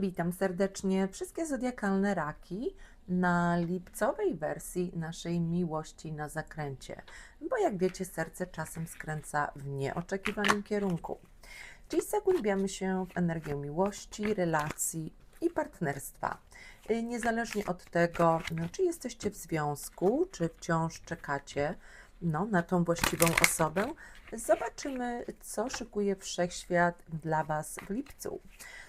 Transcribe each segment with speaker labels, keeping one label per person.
Speaker 1: Witam serdecznie wszystkie zodiakalne raki na lipcowej wersji naszej miłości na zakręcie, bo jak wiecie, serce czasem skręca w nieoczekiwanym kierunku. Dziś zagłębiamy się w energię miłości, relacji i partnerstwa. Niezależnie od tego, czy jesteście w związku, czy wciąż czekacie no, na tą właściwą osobę, zobaczymy, co szykuje wszechświat dla Was w lipcu.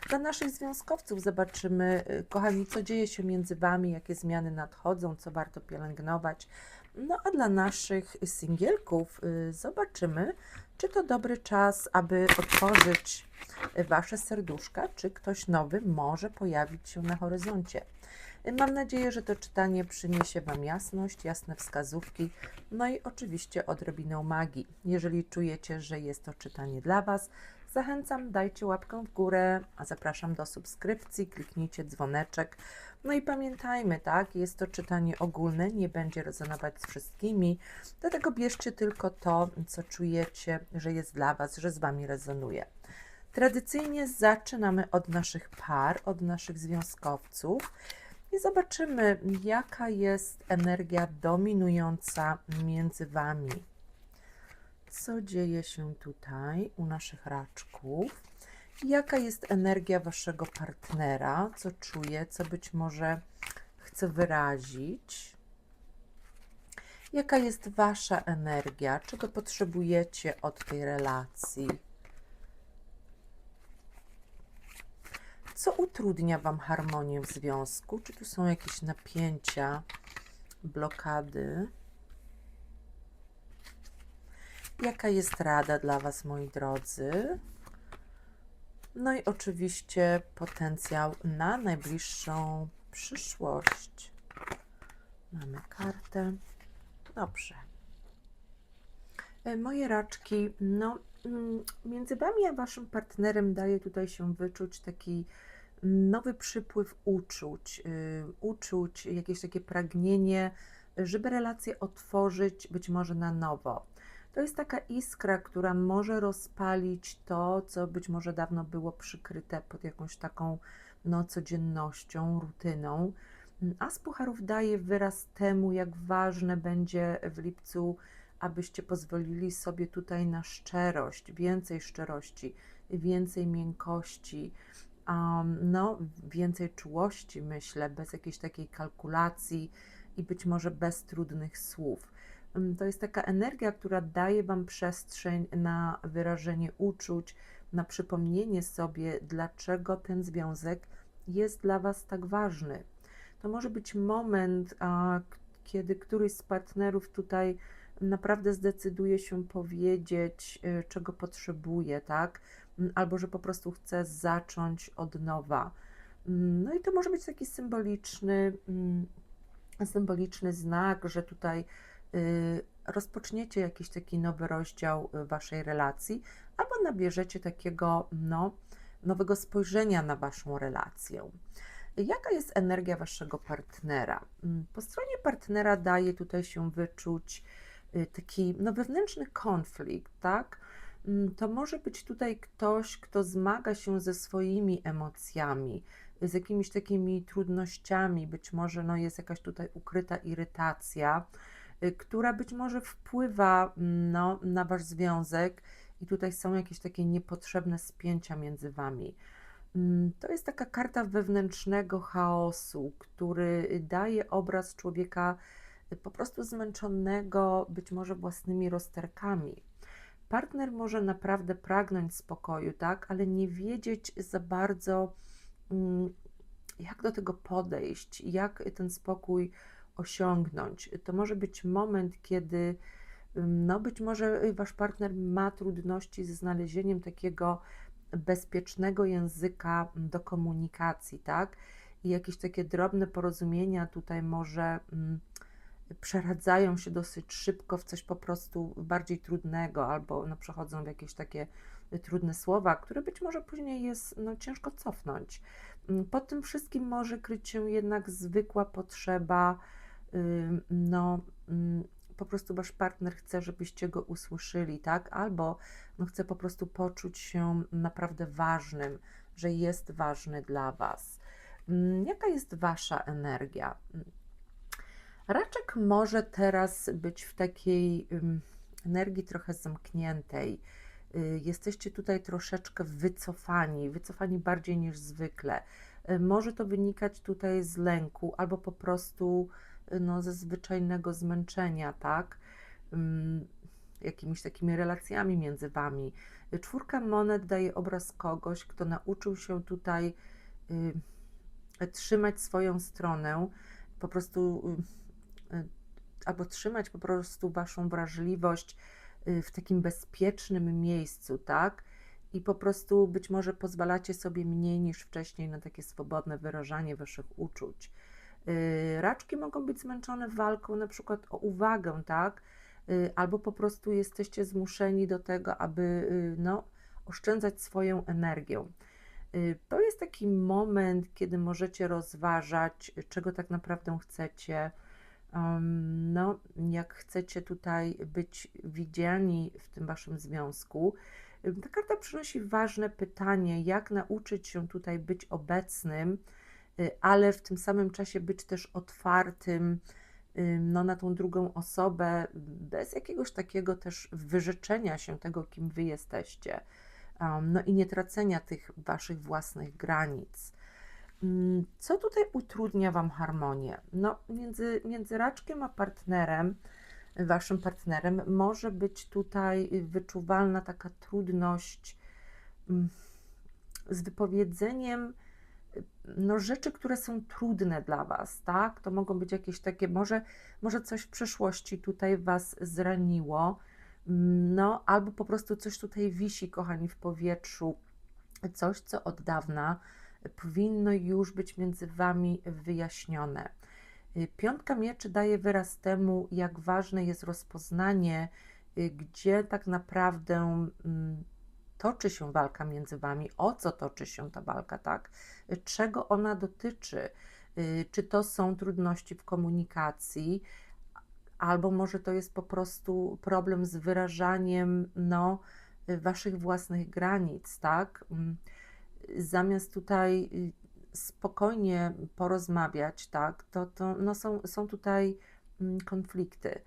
Speaker 1: Dla naszych związkowców zobaczymy, y, kochani, co dzieje się między Wami, jakie zmiany nadchodzą, co warto pielęgnować. No a dla naszych singielków y, zobaczymy, czy to dobry czas, aby otworzyć Wasze serduszka, czy ktoś nowy może pojawić się na horyzoncie. Mam nadzieję, że to czytanie przyniesie Wam jasność, jasne wskazówki, no i oczywiście odrobinę magii. Jeżeli czujecie, że jest to czytanie dla Was, zachęcam, dajcie łapkę w górę, a zapraszam do subskrypcji, kliknijcie dzwoneczek. No i pamiętajmy, tak, jest to czytanie ogólne, nie będzie rezonować z wszystkimi, dlatego bierzcie tylko to, co czujecie, że jest dla Was, że z Wami rezonuje. Tradycyjnie zaczynamy od naszych par, od naszych związkowców i zobaczymy, jaka jest energia dominująca między Wami. Co dzieje się tutaj u naszych raczków? Jaka jest energia Waszego partnera? Co czuje, co być może chce wyrazić? Jaka jest Wasza energia? Czego potrzebujecie od tej relacji? Co utrudnia Wam harmonię w związku? Czy tu są jakieś napięcia, blokady? Jaka jest rada dla Was, moi drodzy? No i oczywiście potencjał na najbliższą przyszłość. Mamy kartę. Dobrze. E, Moje raczki, no między Wami a Waszym partnerem daje tutaj się wyczuć taki nowy przypływ uczuć, y, uczuć, jakieś takie pragnienie, żeby relację otworzyć być może na nowo. To jest taka iskra, która może rozpalić to, co być może dawno było przykryte pod jakąś taką no, codziennością, rutyną. A z pucharów daje wyraz temu, jak ważne będzie w lipcu, abyście pozwolili sobie tutaj na szczerość, więcej szczerości, więcej miękkości, um, no, więcej czułości, myślę, bez jakiejś takiej kalkulacji i być może bez trudnych słów. Mm, To jest taka energia, która daje Wam przestrzeń na wyrażenie uczuć, na przypomnienie sobie, dlaczego ten związek jest dla Was tak ważny. To może być moment, kiedy któryś z partnerów tutaj naprawdę zdecyduje się powiedzieć, y, czego potrzebuje, tak? Mm, Albo że po prostu chce zacząć od nowa. Mm, No i to może być taki symboliczny, mm, symboliczny znak, że tutaj y, rozpoczniecie jakiś taki nowy rozdział y, waszej relacji, albo nabierzecie takiego no, nowego spojrzenia na waszą relację. Jaka jest energia waszego partnera? Po stronie partnera daje tutaj się wyczuć taki no, wewnętrzny konflikt, tak? Mm, To może być tutaj ktoś, kto zmaga się ze swoimi emocjami, z jakimiś takimi trudnościami, być może no, jest jakaś tutaj ukryta irytacja, y, która być może wpływa mm, no, na wasz związek i tutaj są jakieś takie niepotrzebne spięcia między wami. Mm, To jest taka karta wewnętrznego chaosu, który daje obraz człowieka y, po prostu zmęczonego, być może własnymi rozterkami. Partner może naprawdę pragnąć spokoju, tak, ale nie wiedzieć za bardzo, mm, jak do tego podejść, jak ten spokój osiągnąć. To może być moment, kiedy ym, no być może wasz partner ma trudności ze znalezieniem takiego bezpiecznego języka mm, do komunikacji, tak? I jakieś takie drobne porozumienia tutaj może mm, przeradzają się dosyć szybko w coś po prostu bardziej trudnego, albo no, przechodzą w jakieś takie y, trudne słowa, które być może później jest no, ciężko cofnąć. Mm, Pod tym wszystkim może kryć się jednak zwykła potrzeba, ym, no, mm, po prostu wasz partner chce, żebyście go usłyszeli, tak? Albo no, chce po prostu poczuć się naprawdę ważnym, że jest ważny dla Was. Mm, Jaka jest Wasza energia? Raczek może teraz być w takiej energii trochę zamkniętej. Y, Jesteście tutaj troszeczkę wycofani, wycofani bardziej niż zwykle. Y, Może to wynikać tutaj z lęku albo po prostu y, no, ze zwyczajnego zmęczenia, tak? Jakimiś takimi relacjami między wami. Czwórka monet daje obraz kogoś, kto nauczył się tutaj y, trzymać swoją stronę, po prostu albo trzymać po prostu waszą wrażliwość y, w takim bezpiecznym miejscu, tak? I po prostu być może pozwalacie sobie mniej niż wcześniej na takie swobodne wyrażanie waszych uczuć. Y, Raczki mogą być zmęczone walką na przykład o uwagę, tak? Y, Albo po prostu jesteście zmuszeni do tego, aby y, no, oszczędzać swoją energię. Y, To jest taki moment, kiedy możecie rozważać, y, czego tak naprawdę chcecie. No, jak chcecie tutaj być widziani w tym waszym związku. Ta karta przynosi ważne pytanie, jak nauczyć się tutaj być obecnym, y, ale w tym samym czasie być też otwartym, no, na tą drugą osobę, bez jakiegoś takiego też wyrzeczenia się tego, kim wy jesteście. No i nie tracenia tych waszych własnych granic. Mm, Co tutaj utrudnia Wam harmonię? No, między, między raczkiem a partnerem, Waszym partnerem, może być tutaj wyczuwalna taka trudność mm, z wypowiedzeniem no, rzeczy, które są trudne dla Was, tak? To mogą być jakieś takie, może, może coś w przeszłości tutaj Was zraniło, no, albo po prostu coś tutaj wisi, kochani, w powietrzu, coś, co od dawna powinno już być między Wami wyjaśnione. Y, Piątka mieczy daje wyraz temu, jak ważne jest rozpoznanie, y, gdzie tak naprawdę mm, toczy się walka między Wami, o co toczy się ta walka, tak? Y, Czego ona dotyczy? Czy to są trudności w komunikacji, albo może to jest po prostu problem z wyrażaniem, no, Waszych własnych granic, tak? Zamiast tutaj y, spokojnie porozmawiać, tak, to, to no są, są tutaj mm, konflikty.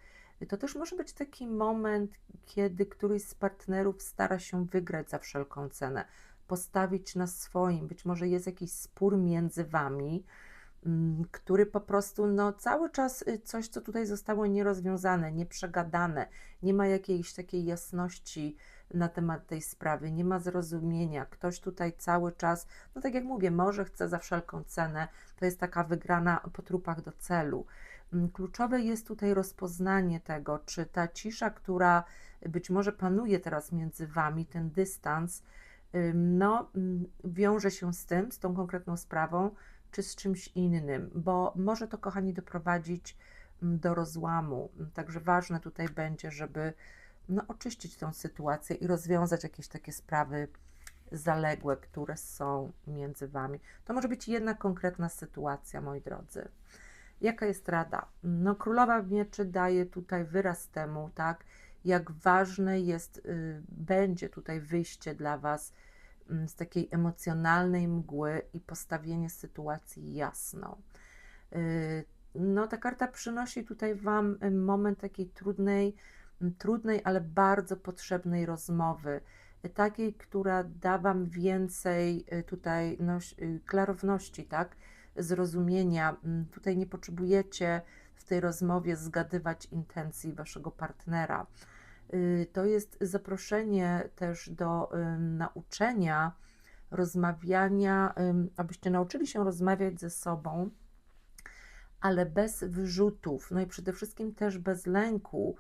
Speaker 1: To też może być taki moment, kiedy któryś z partnerów stara się wygrać za wszelką cenę, postawić na swoim. Być może jest jakiś spór między wami, mm, który po prostu no, cały czas y, coś, co tutaj zostało nierozwiązane, nieprzegadane, nie ma jakiejś takiej jasności na temat tej sprawy, nie ma zrozumienia. Ktoś tutaj cały czas, no tak jak mówię, może chce za wszelką cenę, to jest taka wygrana po trupach do celu. Mm, Kluczowe jest tutaj rozpoznanie tego, czy ta cisza, która być może panuje teraz między wami, ten dystans, no, mm, wiąże się z tym, z tą konkretną sprawą, czy z czymś innym, bo może to, kochani, doprowadzić mm, do rozłamu. Także ważne tutaj będzie, żeby no, oczyścić tą sytuację i rozwiązać jakieś takie sprawy zaległe, które są między Wami. To może być jedna konkretna sytuacja, moi drodzy. Jaka jest rada? No, Królowa Mieczy daje tutaj wyraz temu, tak, jak ważne jest, y, będzie tutaj wyjście dla Was mm, z takiej emocjonalnej mgły i postawienie sytuacji jasno. Y, No, ta karta przynosi tutaj Wam y, moment takiej trudnej, trudnej, ale bardzo potrzebnej rozmowy, takiej, która da Wam więcej y, tutaj no, klarowności, tak, zrozumienia. M, Tutaj nie potrzebujecie w tej rozmowie zgadywać intencji Waszego partnera. Y, To jest zaproszenie też do nauczenia, rozmawiania, abyście nauczyli się rozmawiać ze sobą ale bez wyrzutów, no i przede wszystkim też bez lęku,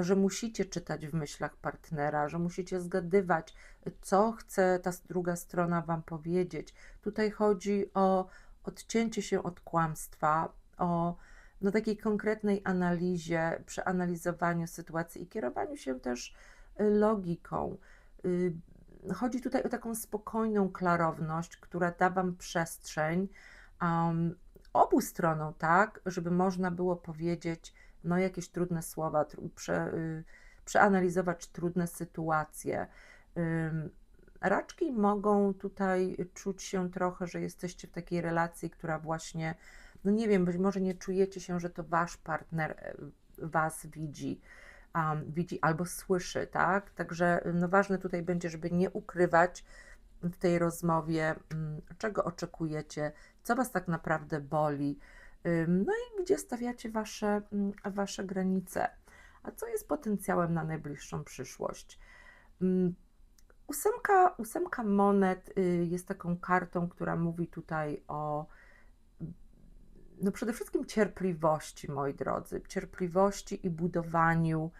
Speaker 1: że musicie czytać w myślach partnera, że musicie zgadywać, co chce ta druga strona Wam powiedzieć. Tutaj chodzi o odcięcie się od kłamstwa, o no, takiej konkretnej analizie, przeanalizowaniu sytuacji i kierowaniu się też y, logiką. Y, Chodzi tutaj o taką spokojną klarowność, która da Wam przestrzeń, um, obu stronom, tak, żeby można było powiedzieć, no jakieś trudne słowa, tru, prze, y, przeanalizować trudne sytuacje. Ym, raczki mogą tutaj czuć się trochę, że jesteście w takiej relacji, która właśnie, no nie wiem, być może nie czujecie się, że to wasz partner e, was widzi, um, widzi albo słyszy, tak? Także no ważne tutaj będzie, żeby nie ukrywać w tej rozmowie, mm, czego oczekujecie, co was tak naprawdę boli, no i gdzie stawiacie wasze, mm, wasze granice. A co jest potencjałem na najbliższą przyszłość? Ósemka, ósemka monet y, jest taką kartą, która mówi tutaj o no przede wszystkim cierpliwości, moi drodzy, cierpliwości i budowaniu,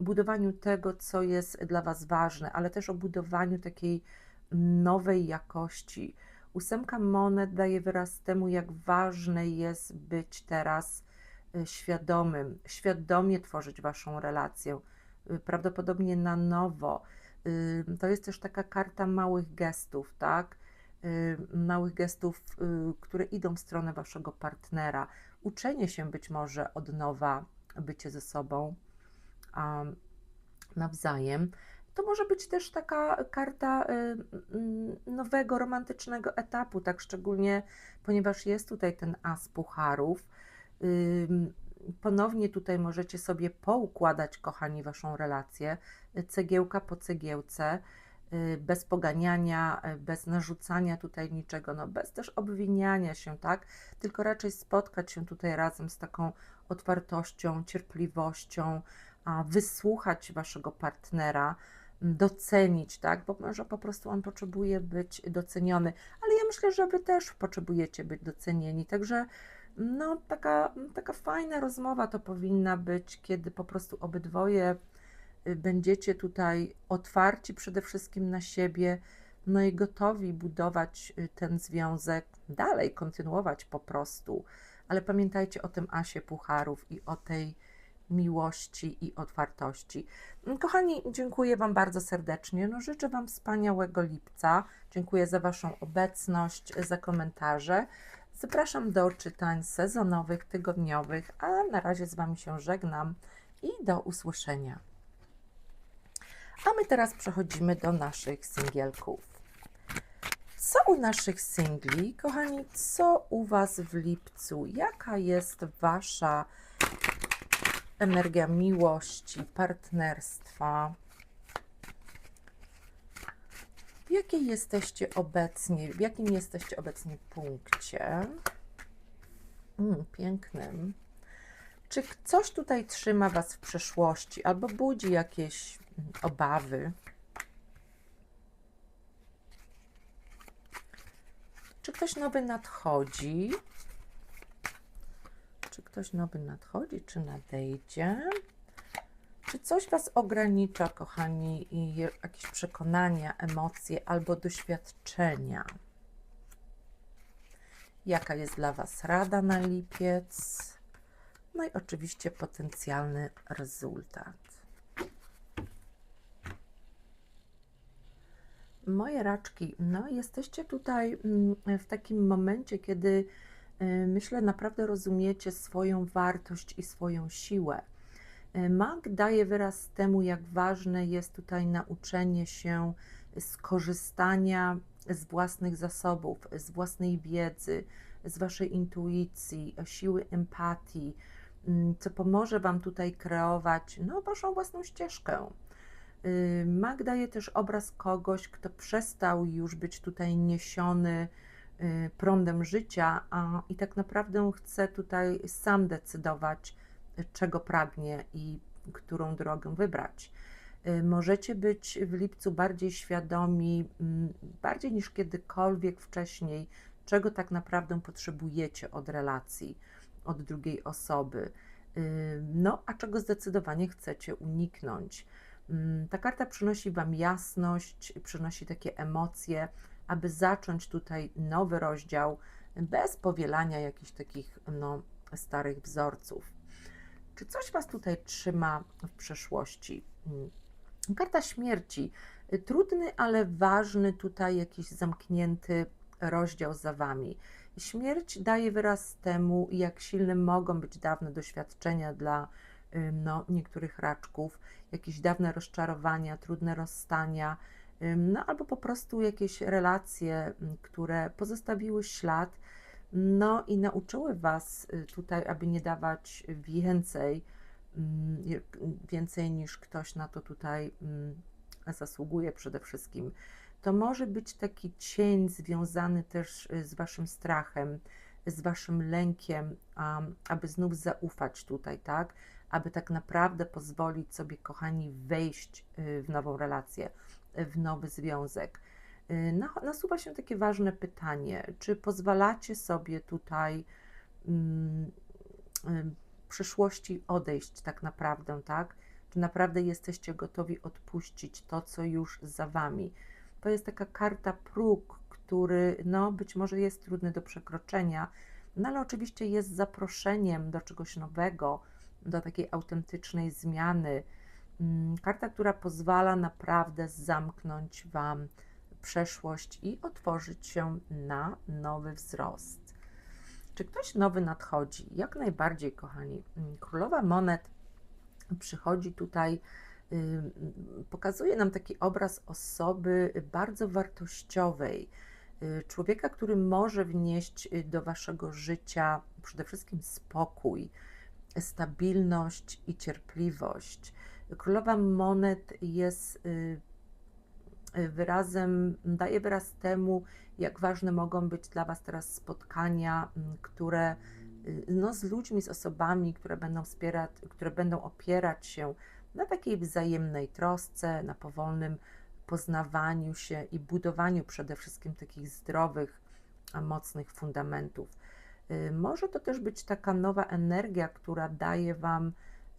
Speaker 1: budowaniu tego, co jest dla Was ważne, ale też o budowaniu takiej nowej jakości. Ósemka monet daje wyraz temu, jak ważne jest być teraz y, świadomym, świadomie tworzyć Waszą relację, y, prawdopodobnie na nowo. Y, To jest też taka karta małych gestów, tak? Małych gestów, które idą w stronę Waszego partnera. Uczenie się być może od nowa, bycie ze sobą nawzajem. To może być też taka karta y, mm, nowego, romantycznego etapu, tak szczególnie, ponieważ jest tutaj ten as pucharów. Ponownie tutaj możecie sobie poukładać, kochani, waszą relację, cegiełka po cegiełce, y, bez poganiania, y, bez narzucania tutaj niczego, no bez też obwiniania się, tak? Tylko raczej spotkać się tutaj razem z taką otwartością, cierpliwością, a wysłuchać waszego partnera, docenić, tak? Bo może po prostu on potrzebuje być doceniony, ale ja myślę, że wy też potrzebujecie być docenieni, także no, taka, taka fajna rozmowa to powinna być, kiedy po prostu obydwoje y, będziecie tutaj otwarci przede wszystkim na siebie, no i gotowi budować y, ten związek dalej, kontynuować po prostu. Ale pamiętajcie o tym asie pucharów i o tej miłości i otwartości. Kochani, dziękuję Wam bardzo serdecznie. No, życzę Wam wspaniałego lipca. Dziękuję za Waszą obecność, za komentarze. Zapraszam do czytań sezonowych, tygodniowych, a na razie z Wami się żegnam i do usłyszenia. A my teraz przechodzimy do naszych singielków. Co u naszych singli, kochani, co u Was w lipcu? Jaka jest Wasza energia miłości, partnerstwa? W jakiej jesteście obecnie, w jakim jesteście obecnie punkcie? Mm, pięknym. Czy coś tutaj trzyma Was w przeszłości albo budzi jakieś mm, obawy? Czy ktoś nowy nadchodzi? Ktoś nowy nadchodzi, czy nadejdzie? Czy coś Was ogranicza, kochani, i jakieś przekonania, emocje albo doświadczenia? Jaka jest dla Was rada na lipiec? No i oczywiście potencjalny rezultat. Moje raczki, no jesteście tutaj mm, w takim momencie, kiedy myślę naprawdę rozumiecie swoją wartość i swoją siłę. Y, Mag daje wyraz temu, jak ważne jest tutaj nauczenie się skorzystania z własnych zasobów, z własnej wiedzy, z waszej intuicji, siły empatii, mm, co pomoże wam tutaj kreować no, waszą własną ścieżkę. Y, Mag daje też obraz kogoś, kto przestał już być tutaj niesiony prądem życia, a i tak naprawdę chce tutaj sam decydować, y, czego pragnie i którą drogę wybrać. Y, Możecie być w lipcu bardziej świadomi, mm, bardziej niż kiedykolwiek wcześniej, czego tak naprawdę potrzebujecie od relacji, od drugiej osoby. Y, No, a czego zdecydowanie chcecie uniknąć. Mm, Ta karta przynosi Wam jasność, przynosi takie emocje, aby zacząć tutaj nowy rozdział bez powielania jakichś takich no, starych wzorców. Czy coś Was tutaj trzyma w przeszłości? Karta śmierci. Trudny, ale ważny tutaj jakiś zamknięty rozdział za Wami. Śmierć daje wyraz temu, jak silne mogą być dawne doświadczenia dla no, niektórych raczków, jakieś dawne rozczarowania, trudne rozstania, no albo po prostu jakieś relacje, które pozostawiły ślad, no i nauczyły Was y, tutaj, aby nie dawać więcej, więcej niż ktoś na to tutaj zasługuje przede wszystkim. To może być taki cień związany też y, z Waszym strachem, z Waszym lękiem, aby znów zaufać tutaj, tak? Aby tak naprawdę pozwolić sobie, kochani, wejść y, w nową relację, w nowy związek. Y, na- Nasuwa się takie ważne pytanie, czy pozwalacie sobie tutaj mm, y, w przyszłości odejść tak naprawdę, tak? Czy naprawdę jesteście gotowi odpuścić to, co już za wami? To jest taka karta próg, który no być może jest trudny do przekroczenia, no ale oczywiście jest zaproszeniem do czegoś nowego, do takiej autentycznej zmiany. Mm, Karta, która pozwala naprawdę zamknąć Wam przeszłość i otworzyć się na nowy wzrost. Czy ktoś nowy nadchodzi? Jak najbardziej, kochani. Mm, Królowa Monet przychodzi tutaj, pokazuje nam taki obraz osoby bardzo wartościowej, y, człowieka, który może wnieść y, do waszego życia przede wszystkim spokój, stabilność i cierpliwość. Królowa Monet jest y, y, wyrazem, daje wyraz temu, jak ważne mogą być dla Was teraz spotkania, m, które y, no, z ludźmi, z osobami, które będą wspierać, które będą opierać się na takiej wzajemnej trosce, na powolnym poznawaniu się i budowaniu przede wszystkim takich zdrowych, a mocnych fundamentów. Może to też być taka nowa energia, która daje Wam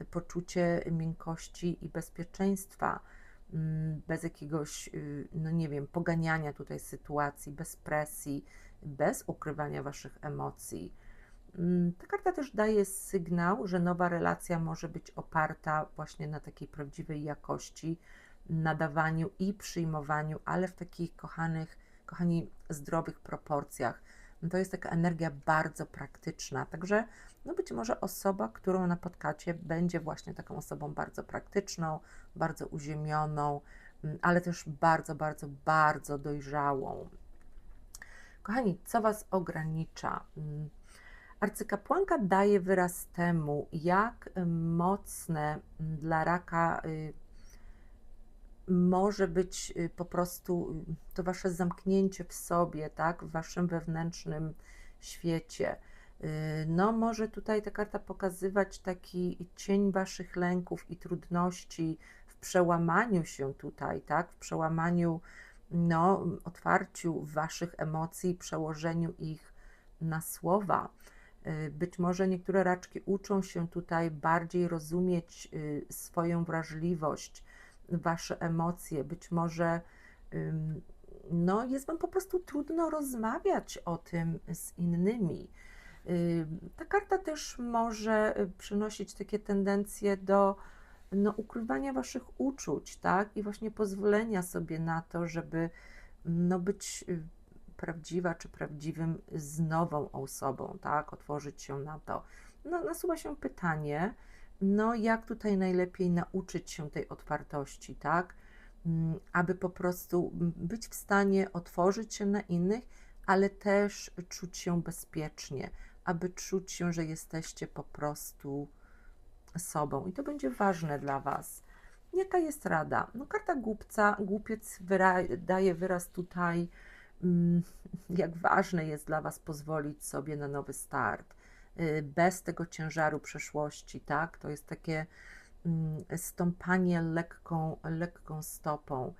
Speaker 1: poczucie miękkości i bezpieczeństwa, mm, bez jakiegoś, y, no nie wiem, poganiania tutaj sytuacji, bez presji, bez ukrywania Waszych emocji. Mm, Ta karta też daje sygnał, że nowa relacja może być oparta właśnie na takiej prawdziwej jakości, nadawaniu i przyjmowaniu, ale w takich kochanych, kochani, zdrowych proporcjach. No to jest taka energia bardzo praktyczna, także no być może osoba, którą napotkacie, będzie właśnie taką osobą bardzo praktyczną, bardzo uziemioną, mm, ale też bardzo, bardzo, bardzo dojrzałą. Kochani, co Was ogranicza? Mm, Arcykapłanka daje wyraz temu, jak y, mocne mm, dla raka y, może być y, po prostu y, to wasze zamknięcie w sobie, tak, w waszym wewnętrznym świecie. Y, No, może tutaj ta karta pokazywać taki cień waszych lęków i trudności w przełamaniu się tutaj, tak, w przełamaniu, no, otwarciu waszych emocji, przełożeniu ich na słowa. Być może niektóre raczki uczą się tutaj bardziej rozumieć swoją wrażliwość, wasze emocje. Być może no, jest wam po prostu trudno rozmawiać o tym z innymi. Ta karta też może y, przynosić takie tendencje do no, ukrywania waszych uczuć, tak? I właśnie pozwolenia sobie na to, żeby no, być y, prawdziwa czy prawdziwym z nową osobą, tak? Otworzyć się na to. No, nasuwa się pytanie, no jak tutaj najlepiej nauczyć się tej otwartości, tak? Mm, Aby po prostu być w stanie otworzyć się na innych, ale też czuć się bezpiecznie, aby czuć się, że jesteście po prostu sobą i to będzie ważne dla Was. Jaka jest rada? No, karta głupca, głupiec wyra- daje wyraz tutaj, mm, jak ważne jest dla Was pozwolić sobie na nowy start, bez tego ciężaru przeszłości, tak? To jest takie mm, stąpanie lekką, lekką stopą.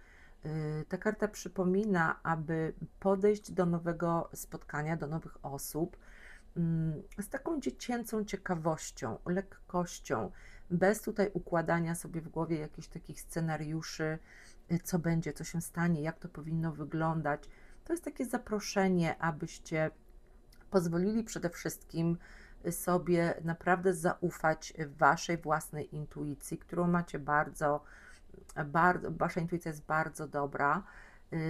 Speaker 1: Y, Ta karta przypomina, aby podejść do nowego spotkania, do nowych osób mm, z taką dziecięcą ciekawością, lekkością, bez tutaj układania sobie w głowie jakichś takich scenariuszy, y, co będzie, co się stanie, jak to powinno wyglądać. To jest takie zaproszenie, abyście pozwolili przede wszystkim sobie naprawdę zaufać waszej własnej intuicji, którą macie bardzo, bardzo, wasza intuicja jest bardzo dobra.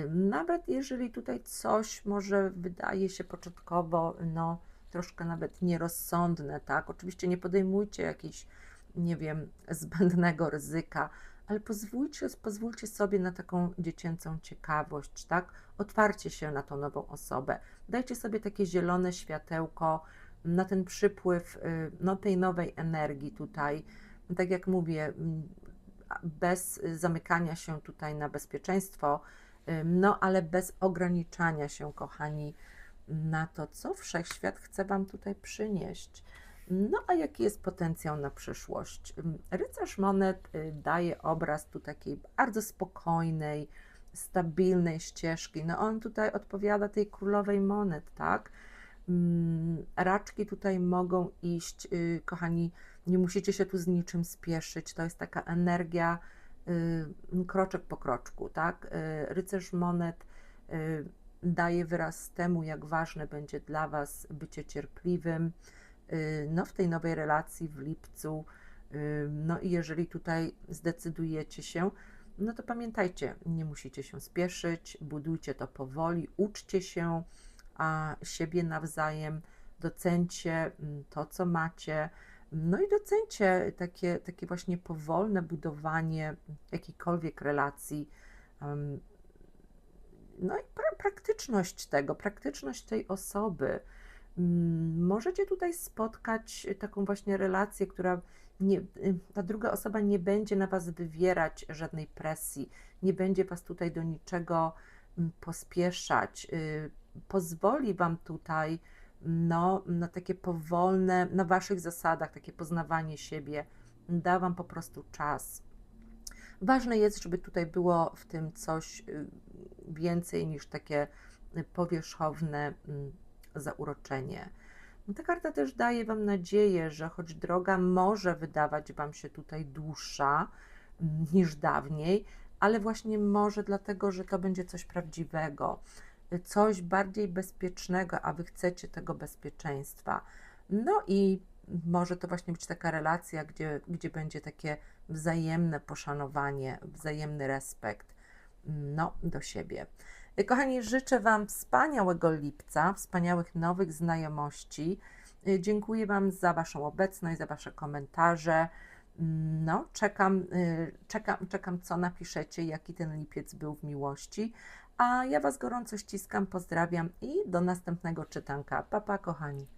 Speaker 1: Nawet jeżeli tutaj coś może wydaje się początkowo, no troszkę nawet nierozsądne, tak? Oczywiście nie podejmujcie jakiejś, nie wiem, zbędnego ryzyka, ale pozwólcie, pozwólcie sobie na taką dziecięcą ciekawość, tak? Otwarcie się na tą nową osobę. Dajcie sobie takie zielone światełko na ten przypływ y, no, tej nowej energii tutaj. Tak jak mówię, bez zamykania się tutaj na bezpieczeństwo, y, no ale bez ograniczania się, kochani, na to, co wszechświat chce Wam tutaj przynieść. No a jaki jest potencjał na przyszłość? Rycerz monet y, daje obraz tu takiej bardzo spokojnej, stabilnej ścieżki. No on tutaj odpowiada tej królowej monet, tak? Mm, Raczki tutaj mogą iść, y, kochani, nie musicie się tu z niczym spieszyć. To jest taka energia y, kroczek po kroczku, tak? Y, Rycerz monet daje wyraz temu, jak ważne będzie dla Was bycie cierpliwym, no w tej nowej relacji w lipcu. No i jeżeli tutaj zdecydujecie się, no to pamiętajcie, nie musicie się spieszyć, budujcie to powoli, uczcie się a siebie nawzajem, docencie mm, to, co macie, no i docencie takie, takie właśnie powolne budowanie jakiejkolwiek relacji. No i pra praktyczność tego, praktyczność tej osoby. Mm, Możecie tutaj spotkać taką właśnie relację, która nie, ta druga osoba nie będzie na Was wywierać żadnej presji, nie będzie Was tutaj do niczego mm, pospieszać, y, pozwoli Wam tutaj no, na takie powolne, na Waszych zasadach, takie poznawanie siebie, da Wam po prostu czas. Ważne jest, żeby tutaj było w tym coś y, więcej niż takie y, powierzchowne mm, zauroczenie. No Ta karta też daje Wam nadzieję, że choć droga może wydawać Wam się tutaj dłuższa mm, niż dawniej, ale właśnie może dlatego, że to będzie coś prawdziwego, coś bardziej bezpiecznego, a Wy chcecie tego bezpieczeństwa. No i może to właśnie być taka relacja, gdzie, gdzie będzie takie wzajemne poszanowanie, wzajemny respekt no, do siebie. Kochani, życzę Wam wspaniałego lipca, wspaniałych nowych znajomości. Dziękuję Wam za Waszą obecność, za Wasze komentarze. No, czekam, y, czekam, czekam, co napiszecie, jaki ten lipiec był w miłości. A ja Was gorąco ściskam, pozdrawiam i do następnego czytanka. Pa, pa, kochani.